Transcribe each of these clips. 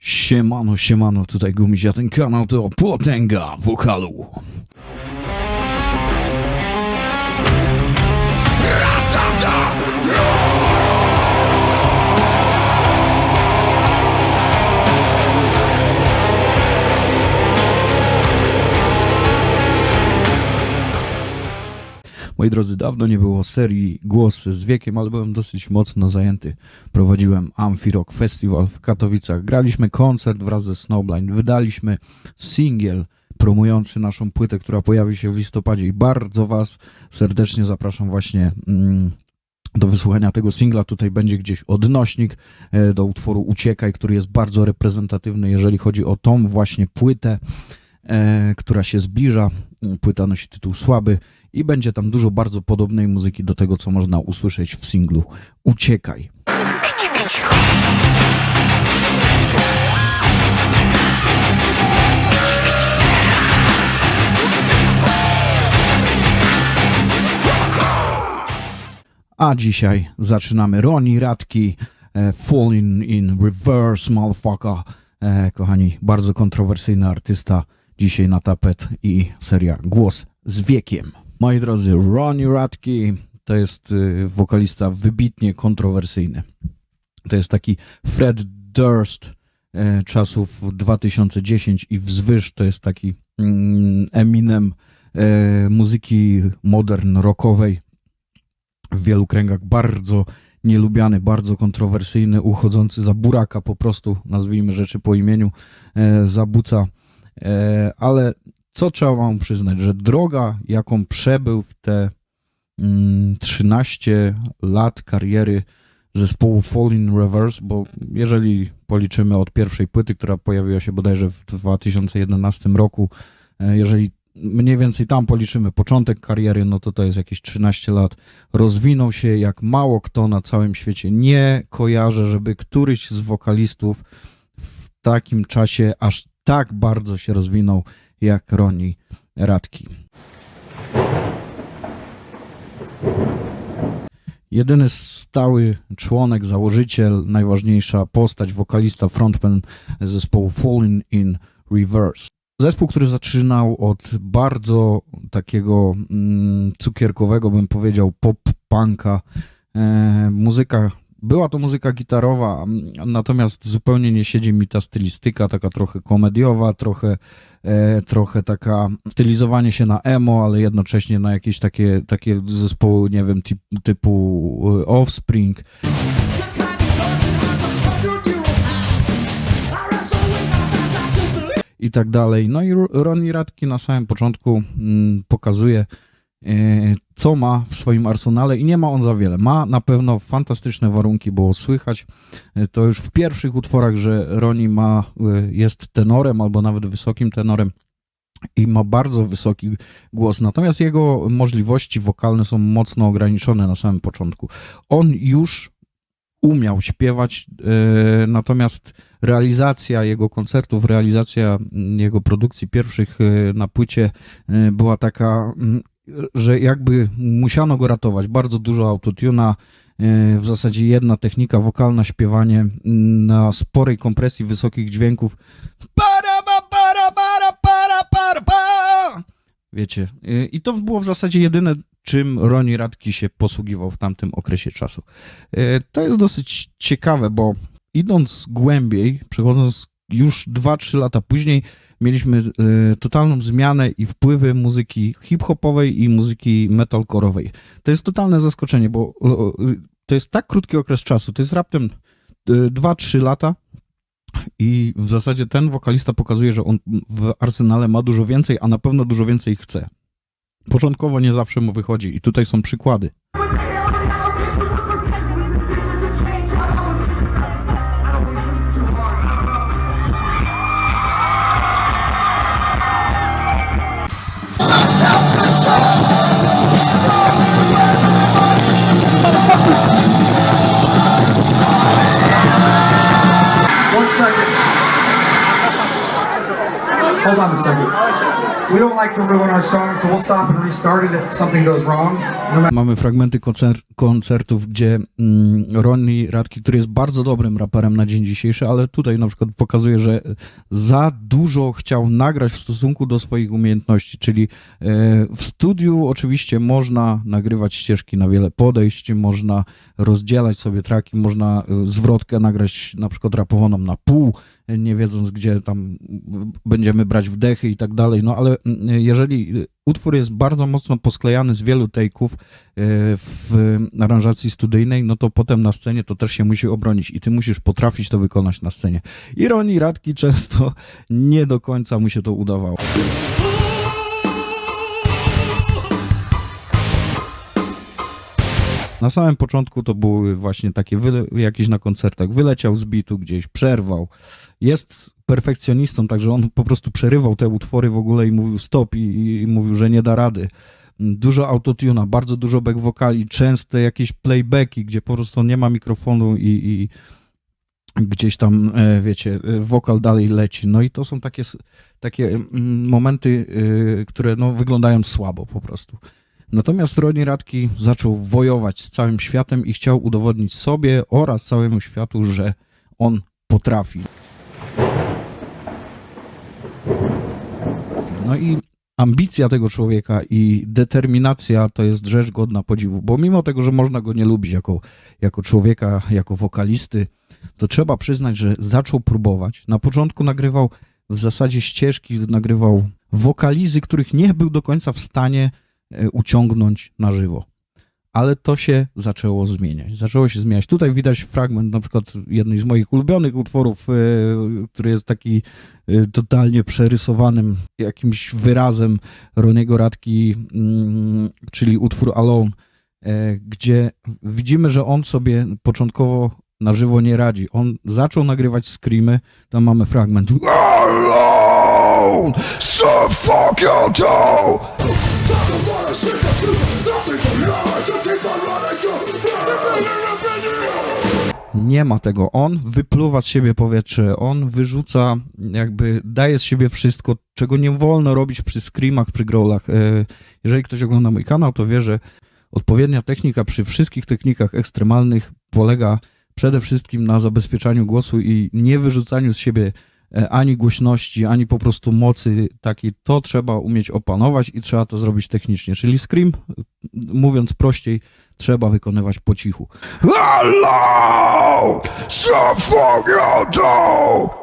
Siemano, siemano, tutaj Gumiś, a ten kanał to potęga wokalu. Moi drodzy, dawno nie było serii Głosy z wiekiem, ale byłem dosyć mocno zajęty. Prowadziłem Amphi Rock Festival w Katowicach. Graliśmy koncert wraz ze Snowblind. Wydaliśmy singiel promujący naszą płytę, która pojawi się w listopadzie i bardzo Was serdecznie zapraszam właśnie mm, do wysłuchania tego singla. Tutaj będzie gdzieś odnośnik e, do utworu Uciekaj, który jest bardzo reprezentatywny, jeżeli chodzi o tą właśnie płytę, e, która się zbliża. Płyta nosi tytuł Słaby i będzie tam dużo bardzo podobnej muzyki do tego, co można usłyszeć w singlu Uciekaj. A dzisiaj zaczynamy Roni Radki, e, Falling in Reverse, motherfucker. E, kochani, bardzo kontrowersyjny artysta dzisiaj na tapet i seria Głos z wiekiem. Moi drodzy, Ronnie Radke to jest y, wokalista wybitnie kontrowersyjny. To jest taki Fred Durst e, czasów 2010 i wzwyż to jest taki mm, Eminem e, muzyki modern rockowej. W wielu kręgach bardzo nielubiany, bardzo kontrowersyjny, uchodzący za buraka po prostu, nazwijmy rzeczy po imieniu, za buca. Ale co trzeba wam przyznać, że droga, jaką przebył w te mm, 13 lat kariery zespołu Fall in Reverse, bo jeżeli policzymy od pierwszej płyty, która pojawiła się bodajże w 2011 roku, e, jeżeli mniej więcej tam policzymy początek kariery, no to to jest jakieś 13 lat. Rozwinął się jak mało kto na całym świecie. Nie kojarzę, żeby któryś z wokalistów w takim czasie aż tak bardzo się rozwinął jak Roni Radki. Jedyny stały członek, założyciel, najważniejsza postać, wokalista, frontman zespołu Falling in Reverse. Zespół, który zaczynał od bardzo takiego mm, cukierkowego, bym powiedział, pop-punka. E, muzyka, była to muzyka gitarowa, m, natomiast zupełnie nie siedzi mi ta stylistyka, taka trochę komediowa, trochę, e, trochę taka stylizowanie się na emo, ale jednocześnie na jakieś takie, takie zespoły, nie wiem, typ, typu e, Offspring. i tak dalej. No i Ronnie Radke na samym początku mm, pokazuje, e, co ma w swoim arsenale i nie ma on za wiele. Ma na pewno fantastyczne warunki, bo słychać e, to już w pierwszych utworach, że Ronnie ma, e, jest tenorem albo nawet wysokim tenorem i ma bardzo wysoki głos, natomiast jego możliwości wokalne są mocno ograniczone na samym początku. On już umiał śpiewać, e, natomiast realizacja jego koncertów, realizacja jego produkcji pierwszych na płycie była taka, że jakby musiano go ratować. Bardzo dużo autotuna, w zasadzie jedna technika wokalna, śpiewanie na sporej kompresji wysokich dźwięków. Wiecie, i to było w zasadzie jedyne, czym Roni Radki się posługiwał w tamtym okresie czasu. E, To jest dosyć ciekawe, bo idąc głębiej, przechodząc już 2-3 lata później, mieliśmy e, totalną zmianę i wpływy muzyki hip-hopowej i muzyki metalcore'owej. To jest totalne zaskoczenie, bo to jest tak krótki okres czasu, to jest raptem e, 2-3 lata, i w zasadzie ten wokalista pokazuje, że on w arsenale ma dużo więcej, a na pewno dużo więcej chce. Początkowo nie zawsze mu wychodzi i tutaj są przykłady. Hold on a second. We don't like to ruin our song, so we'll stop and restart it if something goes wrong. No Mamy fragmenty koncer- koncertów, gdzie mm, Ronnie Radke, który jest bardzo dobrym raperem na dzień dzisiejszy, ale tutaj na przykład pokazuje, że za dużo chciał nagrać w stosunku do swoich umiejętności, czyli e, w studiu oczywiście można nagrywać ścieżki na wiele podejść, można rozdzielać sobie traki, można e, zwrotkę nagrać na przykład rapowaną na pół, e, nie wiedząc gdzie tam będziemy brać wdechy i tak dalej, no ale mm, jeżeli utwór jest bardzo mocno posklejany z wielu take'ów w aranżacji studyjnej, no to potem na scenie to też się musi obronić i ty musisz potrafić to wykonać na scenie. Ironii Radki często nie do końca mu się to udawało. Na samym początku to były właśnie takie jakieś na koncertach. Wyleciał z bitu gdzieś, przerwał. Jest perfekcjonistą, także on po prostu przerywał te utwory w ogóle i mówił stop i, i mówił, że nie da rady. Dużo autotuna, bardzo dużo back wokali, częste jakieś playbacki, gdzie po prostu nie ma mikrofonu i, i gdzieś tam, e, wiecie, e, wokal dalej leci. No i to są takie, takie mm, momenty, e, które no, wyglądają słabo po prostu. Natomiast Ronnie Radki zaczął wojować z całym światem i chciał udowodnić sobie oraz całemu światu, że on potrafi. No i ambicja tego człowieka i determinacja to jest rzecz godna podziwu, bo mimo tego, że można go nie lubić jako, jako człowieka, jako wokalisty, to trzeba przyznać, że zaczął próbować. Na początku nagrywał w zasadzie ścieżki, nagrywał wokalizy, których nie był do końca w stanie e, uciągnąć na żywo. Ale to się zaczęło zmieniać. Zaczęło się zmieniać. Tutaj widać fragment na przykład jednej z moich ulubionych utworów, e, który jest taki e, totalnie przerysowanym jakimś wyrazem Roniego Radki, mm, czyli utwór Alone, e, gdzie widzimy, że on sobie początkowo na żywo nie radzi. On zaczął nagrywać screamy, tam mamy fragment Alone! So fuck your toe! Nie ma tego. On wypluwa z siebie powietrze, on wyrzuca, jakby daje z siebie wszystko, czego nie wolno robić przy screamach, przy growlach. E, Jeżeli ktoś ogląda mój kanał, to wie, że odpowiednia technika przy wszystkich technikach ekstremalnych polega przede wszystkim na zabezpieczaniu głosu i nie wyrzucaniu z siebie ani głośności, ani po prostu mocy takiej. To trzeba umieć opanować i trzeba to zrobić technicznie. Czyli scream, mówiąc prościej, trzeba wykonywać po cichu. Hello!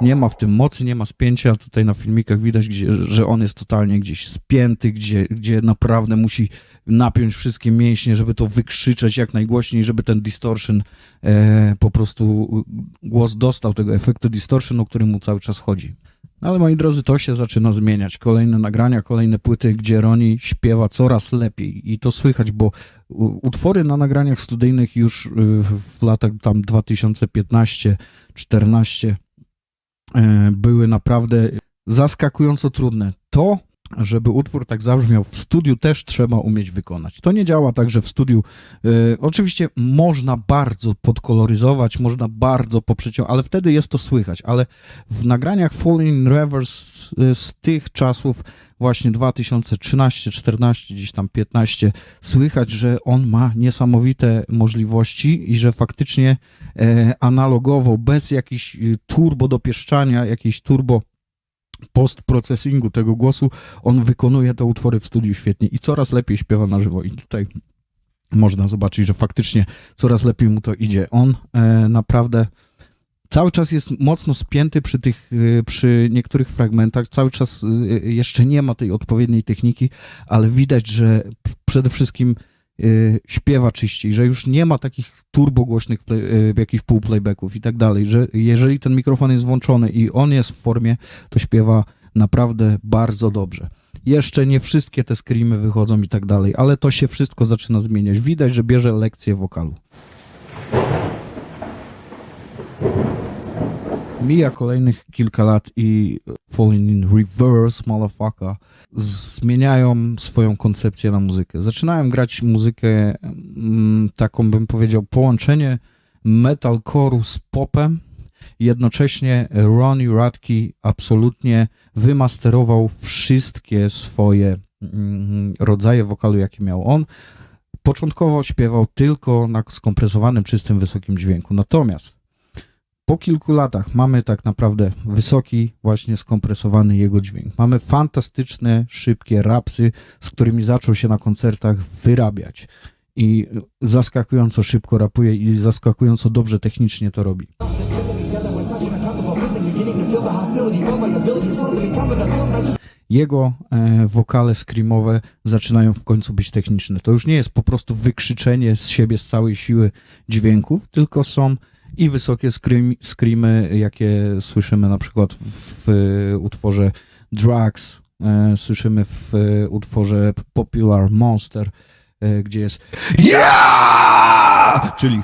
Nie ma w tym mocy, nie ma spięcia. Tutaj na filmikach widać, gdzie, że on jest totalnie gdzieś spięty, gdzie, gdzie naprawdę musi napiąć wszystkie mięśnie, żeby to wykrzyczeć jak najgłośniej, żeby ten distortion e, po prostu głos dostał tego efektu distortion, o którym mu cały czas chodzi. No ale moi drodzy, to się zaczyna zmieniać. Kolejne nagrania, kolejne płyty, gdzie Roni śpiewa coraz lepiej i to słychać, bo utwory na nagraniach studyjnych już y, w latach tam 2015-14 były naprawdę zaskakująco trudne. To, żeby utwór tak zabrzmiał w studiu, też trzeba umieć wykonać. To nie działa tak, że w studiu y, oczywiście można bardzo podkoloryzować, można bardzo poprzeciągać, ale wtedy jest to słychać, ale w nagraniach Falling in Reverse y, z tych czasów właśnie 2013, 14, gdzieś tam 15, słychać, że on ma niesamowite możliwości i że faktycznie e, analogowo, bez jakichś y, turbo dopieszczania, jakiejś turbo postprocesingu tego głosu, on wykonuje te utwory w studiu świetnie i coraz lepiej śpiewa na żywo. I tutaj można zobaczyć, że faktycznie coraz lepiej mu to idzie. On e, naprawdę cały czas jest mocno spięty przy tych, y, przy niektórych fragmentach, cały czas y, jeszcze nie ma tej odpowiedniej techniki, ale widać, że przede wszystkim śpiewa czyściej, że już nie ma takich turbogłośnych play, y, jakichś półplaybacków i tak dalej, że jeżeli ten mikrofon jest włączony i on jest w formie, to śpiewa naprawdę bardzo dobrze. Jeszcze nie wszystkie te screamy wychodzą i tak dalej, ale to się wszystko zaczyna zmieniać. Widać, że bierze lekcje wokalu. Mija kolejnych kilka lat i Falling in Reverse, motherfucker, zmieniają swoją koncepcję na muzykę. Zaczynają grać muzykę mm, taką, bym powiedział, połączenie metalcore'u z popem. Jednocześnie Ronnie Radke absolutnie wymasterował wszystkie swoje mm, rodzaje wokalu, jakie miał on. Początkowo śpiewał tylko na skompresowanym, czystym, wysokim dźwięku. Natomiast po kilku latach mamy tak naprawdę wysoki, właśnie skompresowany jego dźwięk. Mamy fantastyczne, szybkie rapsy, z którymi zaczął się na koncertach wyrabiać. I zaskakująco szybko rapuje i zaskakująco dobrze technicznie to robi. Jego e, wokale screamowe zaczynają w końcu być techniczne. To już nie jest po prostu wykrzyczenie z siebie z całej siły dźwięków, tylko są i wysokie scream, screamy, jakie słyszymy na przykład w, utworze Drugs, e, słyszymy w e, utworze Popular Monster, e, gdzie jest yeah! czyli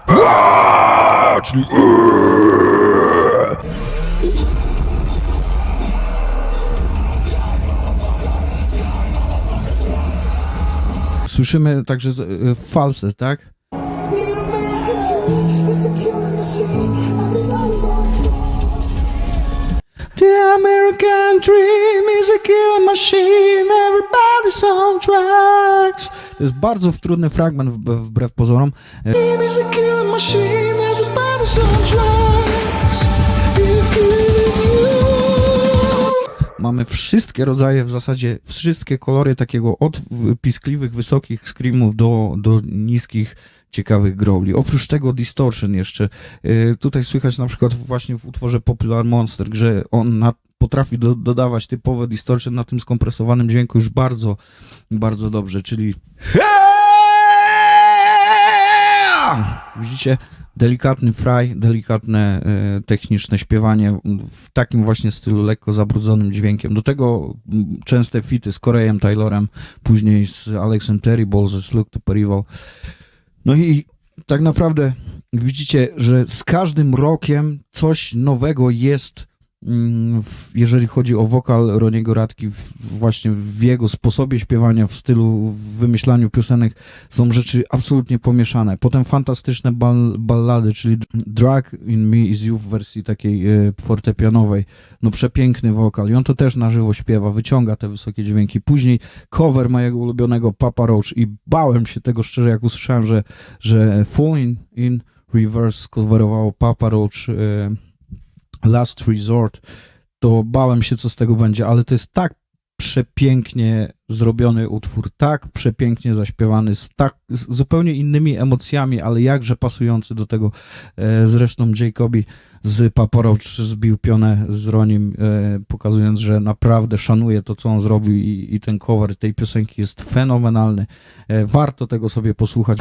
czyli Słyszymy także e, falset, tak? American dream is a killing machine, everybody's on drugs. To jest bardzo trudny fragment wb- wbrew pozorom. Dream is a machine, everybody's on drugs. It's killing you. Mamy wszystkie rodzaje, w zasadzie wszystkie kolory takiego od piskliwych, wysokich screamów do, do niskich, ciekawych growli. Oprócz tego distortion jeszcze. Y, Tutaj słychać na przykład właśnie w utworze Popular Monster, że on na, potrafi do, dodawać typowe distortion na tym skompresowanym dźwięku już bardzo, bardzo dobrze, czyli Widzicie? Delikatny fraj, delikatne e, techniczne śpiewanie w takim właśnie stylu lekko zabrudzonym dźwiękiem. Do tego częste fity z Korejem Taylorem, później z Alexem Terrible, ze Slug to Perival. No i tak naprawdę widzicie, że z każdym rokiem coś nowego jest, jeżeli chodzi o wokal Roniego Radki, właśnie w jego sposobie śpiewania, w stylu, w wymyślaniu piosenek są rzeczy absolutnie pomieszane. Potem fantastyczne bal, ballady, czyli Drag in Me is You w wersji takiej e, fortepianowej. No przepiękny wokal i on to też na żywo śpiewa, wyciąga te wysokie dźwięki. Później cover mojego ulubionego Papa Roach i bałem się tego szczerze, jak usłyszałem, że, że Falling in Reverse coverowało Papa Roach e, Last Resort, to bałem się, co z tego będzie, ale to jest tak przepięknie zrobiony utwór, tak przepięknie zaśpiewany, z tak z zupełnie innymi emocjami, ale jakże pasujący do tego. E, zresztą Jacobi z Papa Roach zbił pionę z Ronim, e, pokazując, że naprawdę szanuje to, co on zrobił i, i ten cover tej piosenki jest fenomenalny. E, warto tego sobie posłuchać.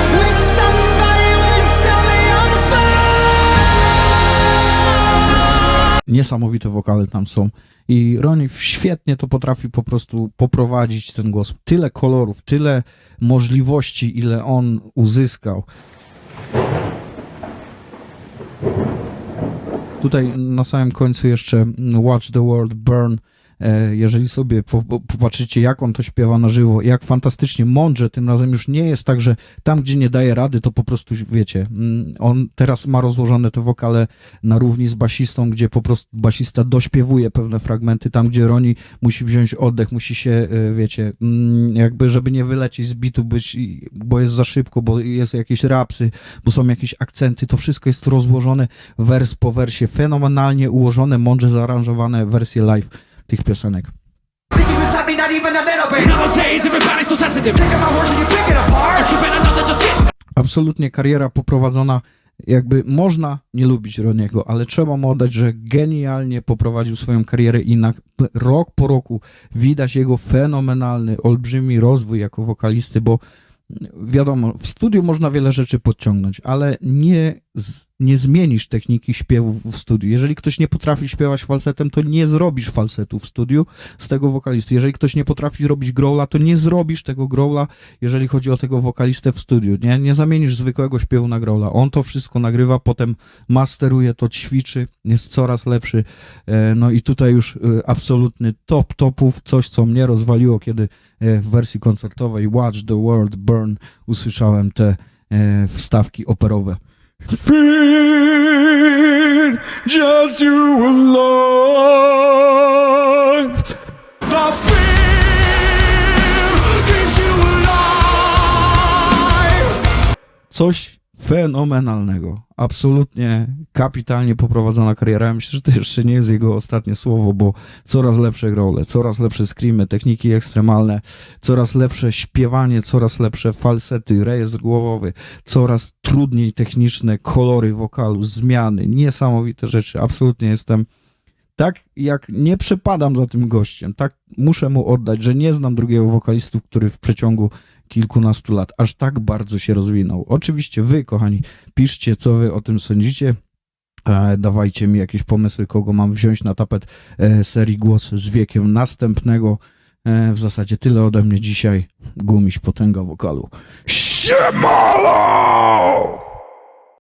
Niesamowite wokale tam są. I Ronnie świetnie to potrafi po prostu poprowadzić ten głos. Tyle kolorów, tyle możliwości, ile on uzyskał. Tutaj na samym końcu jeszcze Watch the World Burn. E, Jeżeli sobie po- po- popatrzycie, jak on to śpiewa na żywo, jak fantastycznie, mądrze, tym razem już nie jest tak, że tam, gdzie nie daje rady, to po prostu, wiecie, mm, on teraz ma rozłożone te wokale na równi z basistą, gdzie po prostu basista dośpiewuje pewne fragmenty, tam, gdzie Roni musi wziąć oddech, musi się, e, wiecie, mm, jakby, żeby nie wylecieć z bitu, być, bo jest za szybko, bo jest jakieś rapsy, bo są jakieś akcenty, to wszystko jest rozłożone wers po wersie, fenomenalnie ułożone, mądrze zaaranżowane wersje live tych piosenek. Absolutnie kariera poprowadzona, jakby można nie lubić Roniego, ale trzeba mu oddać, że genialnie poprowadził swoją karierę i na rok po roku widać jego fenomenalny, olbrzymi rozwój jako wokalisty, bo wiadomo, w studiu można wiele rzeczy podciągnąć, ale nie, z, nie zmienisz techniki śpiewu w studiu. Jeżeli ktoś nie potrafi śpiewać falsetem, to nie zrobisz falsetu w studiu z tego wokalisty. Jeżeli ktoś nie potrafi zrobić growla, to nie zrobisz tego growla, jeżeli chodzi o tego wokalistę w studiu. Nie, nie zamienisz zwykłego śpiewu na growla. On to wszystko nagrywa, potem masteruje to, ćwiczy, jest coraz lepszy. E, No i tutaj już e, absolutny top topów, coś co mnie rozwaliło, kiedy e, w wersji koncertowej Watch the World Burn usłyszałem te wstawki operowe. Feel just you alive. the fear keeps you alive. coś fenomenalnego. Absolutnie kapitalnie poprowadzona kariera. Myślę, że to jeszcze nie jest jego ostatnie słowo, bo coraz lepsze role, coraz lepsze screamy, techniki ekstremalne, coraz lepsze śpiewanie, coraz lepsze falsety, rejestr głowowy, coraz trudniej techniczne kolory wokalu, zmiany, niesamowite rzeczy. Absolutnie jestem tak jak nie przepadam za tym gościem, tak muszę mu oddać, że nie znam drugiego wokalistu, który w przeciągu kilkunastu lat aż tak bardzo się rozwinął. Oczywiście wy, kochani, piszcie, co wy o tym sądzicie. E, dawajcie mi jakieś pomysły, kogo mam wziąć na tapet e, serii Głos z wiekiem następnego. E, w zasadzie tyle ode mnie dzisiaj. Gumiś potęga wokalu. Siemalo!